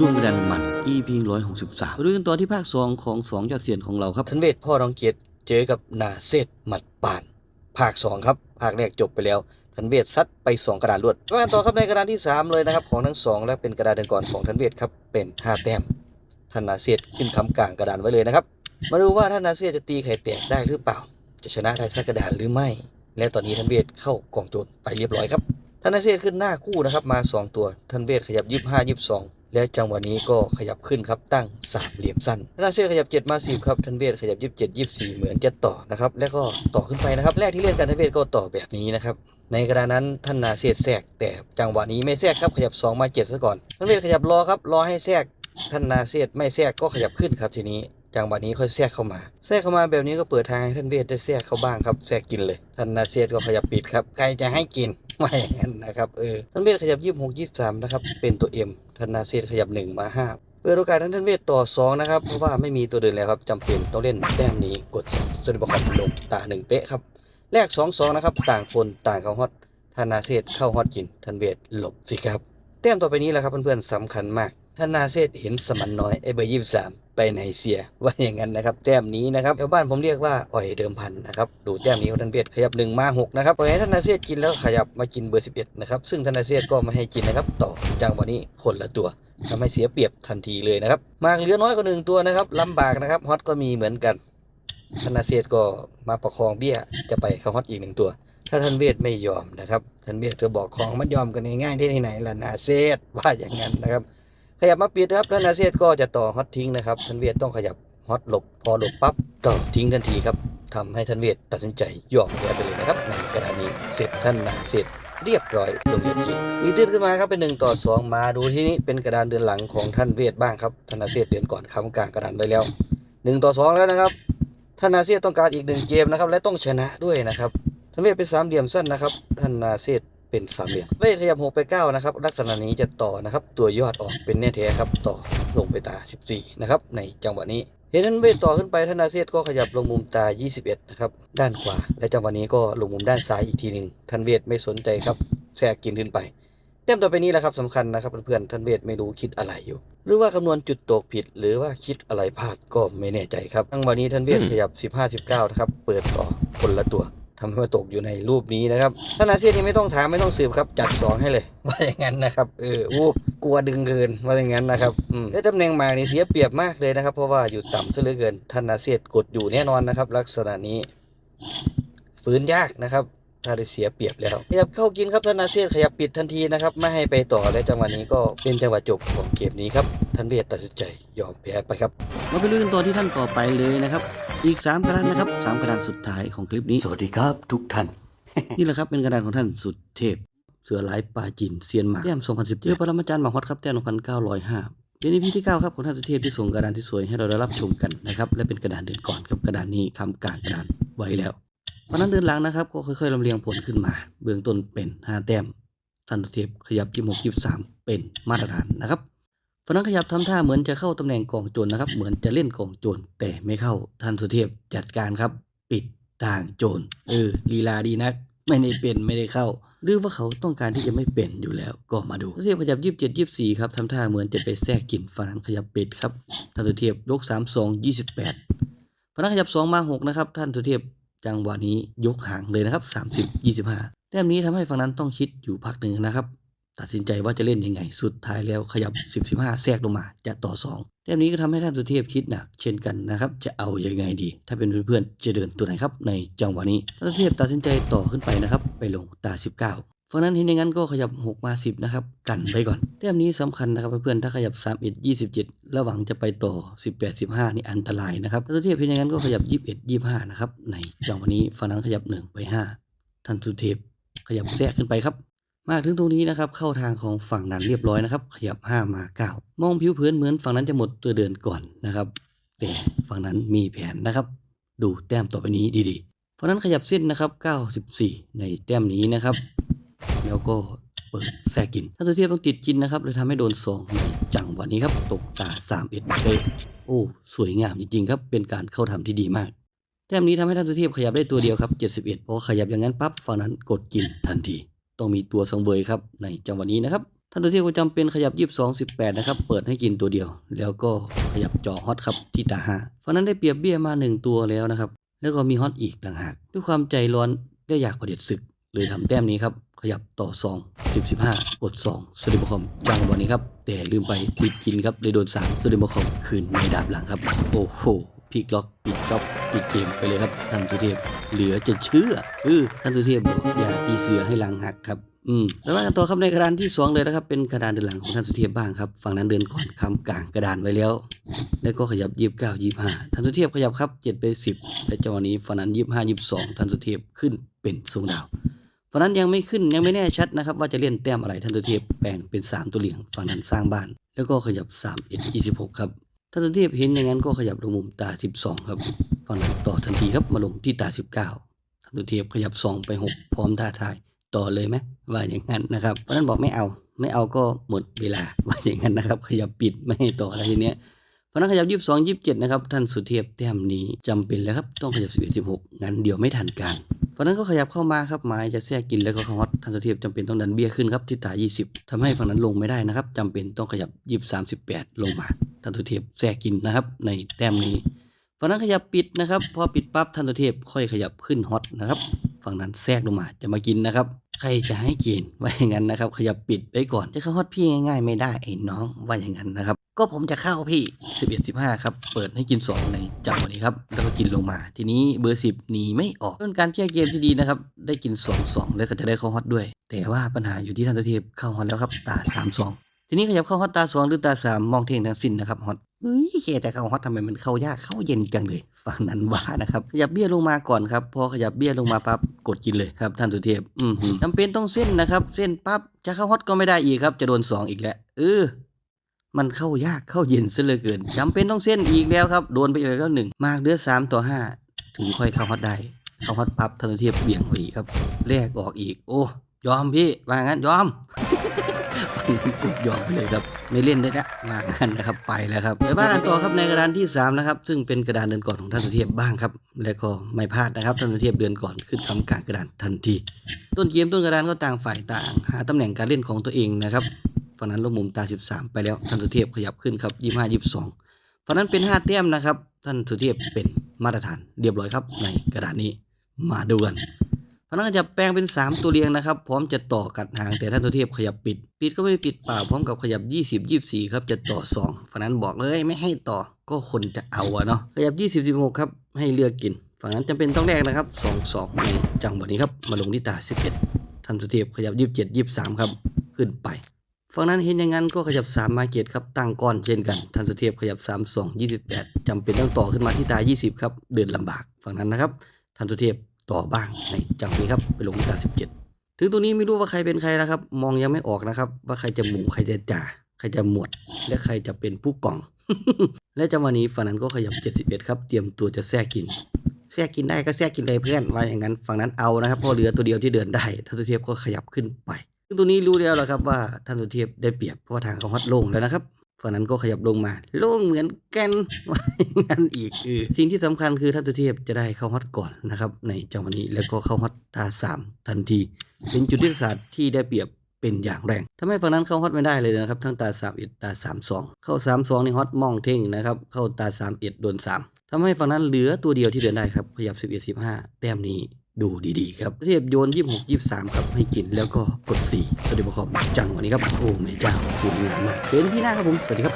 ร่วมกระดนมัน EP 163มาดูกันต่อที่ภาค2ของ2ยอดเสียนของเราครับทันเวทพ่อรองเกียรติเจอกับนาเซตหมัดป่าน ภาค2ครับ ภาคแรกจบไปแล้วทันเวทซัดไป 2 กระดานรวดมากันต่อครับในกระดานที่ 3 เลยนะครับ ของทั้งสองและเป็นกระดานเดินก่อนของทันเวทครับเป็น5แต้มท่านนาเซตขึ้นคำกลางกระดานไว้เลยนะครับ มาดูว่าท่านนาเซตจะตีไข่แตกได้หรือเปล่า จะชนะได้สักกระดานหรือไม่ และตอนนี้ทันเวทเข้ากองโจรไปเรียบร้อยครับท่านนาเซตขึ้นหน้าคู่นะครับมา 2 ตัวทันเวทขยับ 25 22 และจังหวะนี้ก็ขยับขึ้นครับตั้งสามเหลี่ยมสั้นท่านาเซตขยับ 7 มา 10 ครับทันเวทขยับ 27 24 เหมือนจะต่อนะครับแล้วก็ต่อขึ้นไปนะครับแรกที่เล่นกันทันเวทก็ต่อแบบนี้นะครับในกระดานั้นท่านนาเซตแทรกแต่จังหวะนี้ไม่แทรกครับขยับ 2 มา7ซะก่อนท่านเวทขยับรอครับรอให้แทรกท่านนาเซตไม่แทรกก็ขยับขึ้นครับทีนี้จังหวะนี้ค่อยแทรกเข้ามา แทรกเข้ามาแบบนี้ก็เปิดทางให้ท่านเวทได้แทรกเข้าบ้างครับแทรกกินเลย ท่านนาเซตก็ขยับปิดครับ ใครจะให้กิน ไม่อย่างนั้นนะครับเออท่านเวทขยับ26 23นะครับเป็นตัว M ท่านนาเซตขยับ1มา5เปิดโอกาสให้ท่านเวทต่อ2นะครับเพราะว่าไม่มีตัวเดินแล้วครับจำเป็นต้องเล่นแต้มนี้กดสลิบคอมลงตาหนึ่งเป๊ะครับแรก2 2นะครับต่างคนต่างเข้าฮอตทนาเซตเข้าฮอตกินท่านเวทหลบสิครับแต้มต่อไปนี้แหละครับเพื่อนๆสำคัญมากทนาเซตเห็นสมันน้อยไอเบอร์ยี่สาม ไปไหนเสียว่าอย่างนั้นนะครับแต้มนี้นะครับชาวบ้านผมเรียกว่าอ่อยเดิมพันนะครับดูแต้มนี้ของท่านเวทขยับหนึ่งมาหกนะครับปล่อยให้ท่านาเซตกินแล้วขยับมากินเบอร์สิบเอ็ดนะครับซึ่งท่านาเซตก็ไม่ให้กินนะครับต่อจังหวะนี้คนละตัวทำให้เสียเปรียบทันทีเลยนะครับมากเหลือน้อยกว่าหนึ่งตัวนะครับลำบากนะครับฮอตก็มีเหมือนกันท่านาเซตก็มาประคองเบี้ยจะไปเข้าฮอตอีกหนึ่งตัว ถ้าท่านเวทไม่ยอมนะครับท่านเวทจะบอกของมันยอมกันง่ายๆที่ไหนล่ะนาเซตว่าอย่างนั้นนะครับ ขยับมาปิดครับท่านนาเซตก็จะต่อฮอตทิ้งนะครับท่านเวทต้องขยับฮอตหลบพอหลบปั๊บต่อทิ้งทันทีครับทำให้ท่านเวทตัดสินใจยอมแพ้ไปเลยนะครับในกระดานนี้เสร็จท่านนาเซตเรียบร้อยตรงนี้ทีตีตื้นขึ้นมาครับเป็นหนึ่งต่อสองมาดูที่นี้เป็นกระดานเดือนหลังของท่านเวทบ้างครับท่านาเซตเดือนก่อนค้ำกลางกระดานไปแล้วหนึ่งต่อสองแล้วนะครับท่านาเซตต้องการอีกหนึ่งเกมนะครับและต้องชนะด้วยนะครับท่านเวทเป็นสามเหลี่ยมสั้นนะครับท่านนาเซต เป็นสามเหลี่ยมเวทขยับหกไปเก้านะครับ ลักษณะนี้จะต่อนะครับ ตัวยอดออกเป็นแน่แท้ครับ ต่อลงไปตา 14 นะครับ ในจังหวะนี้เห็นท่านเวทต่อขึ้นไปท่านาเซตก็ขยับลงมุมตา 21 นะครับ ด้านขวา และจังหวะนี้ก็ลงมุมด้านซ้ายอีกทีหนึ่งท่านเวทไม่สนใจครับแทรกกินขึ้นไปแต้มต่อไปนี้แหละครับสำคัญนะครับเพื่อนๆท่านเวทไม่รู้คิดอะไรอยู่ หรือว่าคำนวณจุดตกผิด หรือว่าคิดอะไรพลาดก็ไม่แน่ใจครับจังหวะนี้ท่านเวทขยับ 15 19นะครับเปิดต่อคนละตัว ทำให้มาตกอยู่ในรูปนี้นะครับท่านอาเซียนนี่ไม่ต้องถามไม่ต้องสืบครับ จัดสองให้เลยว่าอย่างนั้นนะครับเอออู้กลัวดึงเกินว่าอย่างนั้นนะครับอืมได้ตำแหน่งหมากนี่เสียเปรียบมากเลยนะครับ เพราะว่าอยู่ต่ำซะเหลือเกินท่านอาเซียนกดอยู่แน่นอนนะครับ ลักษณะนี้ฝืนยากนะครับถ้าได้เสียเปรียบแล้วขยับเข้ากินครับท่านอาเซียนขยับปิดทันทีนะครับ ไม่ให้ไปต่อและจังหวะนี้ก็เป็นจังหวะจบของเกมนี้ครับท่านเวทตัดสินใจยอมแพ้ไปครับมาไปดูกันต่อที่ท่านต่อไปเลยนะครับ อีก 3 กระดานนะครับสามกระดานสุดท้ายของคลิปนี้ สวัสดีครับทุกท่าน นี่แหละครับเป็นกระดานของท่านสุดเทพ เสือหลายปลาจินเซียนหมากแต้ม2010เจอปรมาจารย์หมาฮอตครับแต้ม1905เป็นอีพีที่ 9 ครับของท่านสุเทพที่ส่งกระดานที่สวยให้เราได้รับชมกันนะครับและเป็นกระดานเดินก่อนครับกระดานนี้คำกลางกระดานไว้แล้วเพราะนั้นเดินหลังนะครับ ก็ค่อยๆลำเลียงผลขึ้นมา เบื้องต้นเป็น 5 แต้มท่านสุเทพขยับ26 23เป็นมาตรฐานนะครับ ฝรั่งขยับทำท่าเหมือนจะเข้าตำแหน่งกองโจรนะครับ เหมือนจะเล่นกองโจรแต่ไม่เข้าท่านสุเทพจัดการครับ ปิดทางโจรเออลีลาดีนัก ไม่ได้เป็นไม่ได้เข้า หรือว่าเขาต้องการที่จะไม่เป็นอยู่แล้วก็มาดูเทียบขยับยี่สิบเจ็ดยี่สิบสี่ครับทำท่าเหมือนจะไปแทรกกินฝรั่งขยับเป็ดครับท่านสุเทพยกสามสองยี่สิบแปดฝรั่งขยับสองมาหกนะครับท่านสุเทพจังหวะนี้ยกห่างเลยนะครับสามสิบยี่สิบห้าแต้มนี้ทำให้ฝั่งนั้นต้องคิดอยู่พักหนึ่งนะครับ ตัดสินใจว่าจะเล่นยังไง สุดท้ายแล้วขยับ 10 15 แทรกลงมาจะต่อ2แต้มนี้ก็ทำให้ท่านสุเทพคิดหนักเช่นกันนะครับ จะเอายังไงดี ถ้าเป็นเพื่อนๆจะเดินตัวไหนครับในจังหวะนี้ท่านสุเทพตัดสินใจต่อขึ้นไปนะครับ ไปลงตา 19ฝั่งนั้นเห็นอย่างนั้นก็ขยับ 6 มา 10 นะครับ กันไปก่อนแต้มนี้สำคัญนะครับเพื่อนๆถ้าขยับ 31 27 ระหวังจะไปต่อ 18 15 นี่อันตรายนะครับท่านสุเทพเห็นอย่างนั้นก็ขยับ 21 25 นะครับ ในจังหวะนี้ฝั่งนั้นขยับ 1 ไป 5 ท่านสุเทพขยับแทรกขึ้นไปครับ มาถึงตรงนี้นะครับเข้าทางของฝั่งนั้นเรียบร้อยนะครับ ขยับ 5 มา 9 มองผิวเผินเหมือนฝั่งนั้นจะหมดตัวเดินก่อนนะครับ แต่ฝั่งนั้นมีแผนนะครับ ดูแต้มต่อไปนี้ดีๆฝั่งนั้นขยับเส้นนะครับ 94 ในแต้มนี้นะครับ แล้วก็เปิดแทรกกิน ถ้าตัวเทียบต้องติดกินนะครับเลยทำให้โดนสองในจังหวะนี้ครับตกตา3เอ็ดเลยโอ้สวยงามจริงๆครับเป็นการเข้าทำที่ดีมากแต้มนี้ทำให้ท่านสุเทพขยับได้ตัวเดียวครับ 71พอขยับอย่างนั้นปั๊บฝั่งนั้นกดกินทันที ต้องมีตัวสังเวยครับในจังหวะนี้นะครับท่านตัวเทียบก็จำเป็นขยับยี่สิบสองสิบแปดนะครับ เปิดให้กินตัวเดียว แล้วก็ขยับจอฮอตครับที่ตาห้าเพราะนั้นได้เปรียบเบี้ยมาหนึ่งตัวแล้วนะครับ แล้วก็มีฮอตอีกต่างหาก ด้วยความใจร้อนและอยากประเด็จศึกเลยทำแต้มนี้ครับ ขยับต่อ 2 10 15 กด 2สเดบคอมจังหวะนี้ครับ แต่ลืมไปปิดกินครับเลยโดน3สเดบคอมคืนในดาบหลังครับ โอ้โห พลิกล็อกปิดล็อกปิดเกมไปเลยครับท่านสุเทพเหลือจะเชื่อเออท่านสุเทพบอกอย่าตีเสือให้หลังหักครับอืมแล้วมากันต่อครับในกระดานที่ 2 เลยนะครับเป็นกระดานเดินหลังของท่านสุเทพบ้างครับฝั่งนั้นเดินก่อนคำกลางกระดานไว้แล้ว แล้วก็ขยับยีบเก้ายี่ห้าท่านสุเทพขยับครับเจ็ดไปสิบและจังหวะนี้ฝั่งนั้นยี่ห้ายี่สองท่านสุเทพขึ้นเป็นทรงดาวฝั่งนั้นยังไม่ขึ้นยังไม่แน่ชัดนะครับ ว่าจะเล่นแต้มอะไรท่านสุเทพแปลงเป็นสามตัวเหลี่ยงฝั่งนั้นสร้างบ้าน แล้วก็ขยับสามเอ็ดยี่สิบหกครับ ท่านสุเทพเห็นอย่างนั้นก็ขยับลงมุมตาสิบสองครับฝั่งนั้นต่อทันทีครับมาลงที่ตาสิบเก้าท่านสุเทพขยับสองไปหกพร้อมท่าทายต่อเลยไหมว่าอย่างนั้นนะครับเพราะนั้นบอกไม่เอาไม่เอาก็หมดเวลาว่าอย่างนั้นนะครับ ขยับปิดไม่ให้ต่ออะไรทีเนี้ยเพราะนั้นขยับยี่สิบสองยี่สิบเจ็ดนะครับท่านสุเทพแต้มนี้จำเป็นแล้วครับต้องขยับสิบเอ็ดสิบหกงั้นเดี๋ยวไม่ทันการเพราะนั้นก็ขยับเข้ามาครับหมายจะแทรกกินแล้วก็ข้าฮอตท่านสุเทพจำเป็นต้องดันเบี้ยขึ้นครับที่ตา20ทำให้ฝั่งนั้นลงไม่ได้นะครับจำเป็นต้องขยับ23 18ลงมา ท่านสุเทพแทรกกินนะครับ ในแต้มนี้ฝั่งนั้นขยับปิดนะครับ พอปิดปั๊บท่านสุเทพค่อยขยับขึ้นฮอตนะครับ ฝั่งนั้นแทรกลงมาจะมากินนะครับ ใครจะให้กินว่าอย่างนั้นนะครับ ขยับปิดไปก่อนจะเข้าฮอตพี่ง่าย ๆ ไม่ได้ไอ้น้องว่าอย่างนั้นนะครับ ก็ผมจะเข้าพี่ 11 15ครับเปิดให้กิน2ในจังหวะนี้ครับแล้วก็กินลงมา ทีนี้เบอร์ 10หนีไม่ออกเป็นการแก้เกมที่ดีนะครับได้กิน 2 2 แล้วก็จะได้เข้าฮอตด้วย แต่ว่าปัญหาอยู่ที่ท่านตัวเทพเข้าฮอตแล้วครับตา3 2 ทีนี้ขยับเข้าฮอตตา2หรือตา3มมองเท่งทั้งสิ้นนะครับฮอตเฮ้ยแค่แต่เข้าฮอตทำไมมันเข้ายากเข้าเย็นจังเลยฝั่งนั้นว่านะครับขยับเบี้ยลงมาก่อนครับพอขยับเบี้ยลงมาปั๊บกดกินเลยครับท่านสุเทพอือหือจำเป็นต้องเส้นนะครับ เส้นปั๊บจะเข้าฮอตก็ไม่ได้อีกครับ จะโดน2อีกแล้วเออมันเข้ายากเข้าเย็นซะเหลือเกินจำเป็นต้องเส้นอีกแล้วครับโดนไปอีกแล้วหนึ่งมากเดือสามต่อห้าถึงค่อยเข้าฮอตได้เข้าฮอตปั๊บทันทีเบี่ยงไปอีกครับแลกออกอีก โอ้ยอมพี่ว่างั้นยอม กดยอมไปเลยครับ ไม่เล่นได้แล้วว่างั้นนะครับไปแล้วครับไปบ้านกันต่อครับในกระดานที่สามนะครับซึ่งเป็นกระดานเดินก่อนของท่านสุเทพบ้างครับ แล้วก็ไม่พลาดนะครับท่านสุเทพเดินก่อนขึ้นคำกลางกระดานทันที ต้นเกมต้นกระดานก็ต่างฝ่ายต่าง หาตำแหน่งการเล่นของตัวเองนะครับฝั่งนั้นลงมุมตา 13 ไปแล้วท่านสุเทพขยับขึ้นครับ25 22ฝั่งนั้นเป็น5แต้มนะครับท่านสุเทพเป็นมาตรฐานเรียบร้อยครับในกระดานนี้มาดูกัน ฝั่งนั้นขยับแปลงเป็น 3 ตัวเรียงนะครับ พร้อมจะต่อกัดหางแต่ท่านสุเทพขยับปิด ปิดก็ไม่ปิดเปล่าพร้อมกับขยับ 20 24ครับจะต่อ2ฝั่งนั้นบอกเลยไม่ให้ต่อก็คนจะเอาอะเนาะขยับ 20 16ครับให้เลือกกิน ฝั่งนั้นจำเป็นต้องแลกนะครับ2 2ในจังหวะนี้ครับมาลงที่ตา 11ท่านสุเทพขยับ 27 23ครับขึ้นไปฝั่งนั้นเห็นอย่างนั้นก็ขยับ 3 มาเกตครับตั้งก้อนเช่นกันท่านสุเทพขยับ 3 2 28จำเป็นต้องต่อขึ้นมาที่ตา 20 ครับ เดินลำบากฝั่งนั้นนะครับท่านสุเทพ ต่อบ้างในจังนี้ครับไปลงที่ตา17ถึงตัวนี้ไม่รู้ว่าใครเป็นใครนะครับ มองยังไม่ออกนะครับ ว่าใครจะหมู่ใครจะจ่าใครจะหมวด และใครจะเป็นผู้กอง และจังหวะนี้ฝั่งนั้นก็ขยับ71ครับ เตรียมตัวจะแทรกกินแทรกกินได้ก็แทรกกินเลยเพื่อนว่าอย่างนั้นฝั่งนั้นเอานะครับเพราะเหลือตัวเดียวที่เดินได้ท่านสุเทพก็ขยับขึ้นไป ซึ่งตัวนี้รู้แล้วแหละครับว่าท่านสุเทพได้เปรียบเพราะว่าทางเขาฮอตโล่งแล้วนะครับ ฝั่งนั้นก็ขยับลงมาโล่งเหมือนกันว่าอย่างนั้นอีกเออสิ่งที่สำคัญคือท่านสุเทพจะได้เข้าฮอตก่อนนะครับ ในจังหวะนี้แล้วก็เข้าฮอตตาสามทันที เป็นจุดยุทธศาสตร์ที่ได้เปรียบเป็นอย่างแรงทำให้ฝั่งนั้นเข้าฮอตไม่ได้เลยนะครับ ทั้งตาสามเอ็ดตาสามสองเข้าสามสองในฮอตมองเท่งนะครับ เข้าตาสามเอ็ดโดนสามทำให้ฝั่งนั้นเหลือตัวเดียวที่เดินได้ครับขยับสิบเอ็ดสิบห้าแต้มนี้ ดูดีๆครับเทียบโยนยี่หกยี่สามครับให้กินแล้วก็กดสี่สวัสดีครับจังวันนี้ครับ โอ้แม่เจ้าสวยงามมากเจอกันพี่หน้าครับผม สวัสดีครับ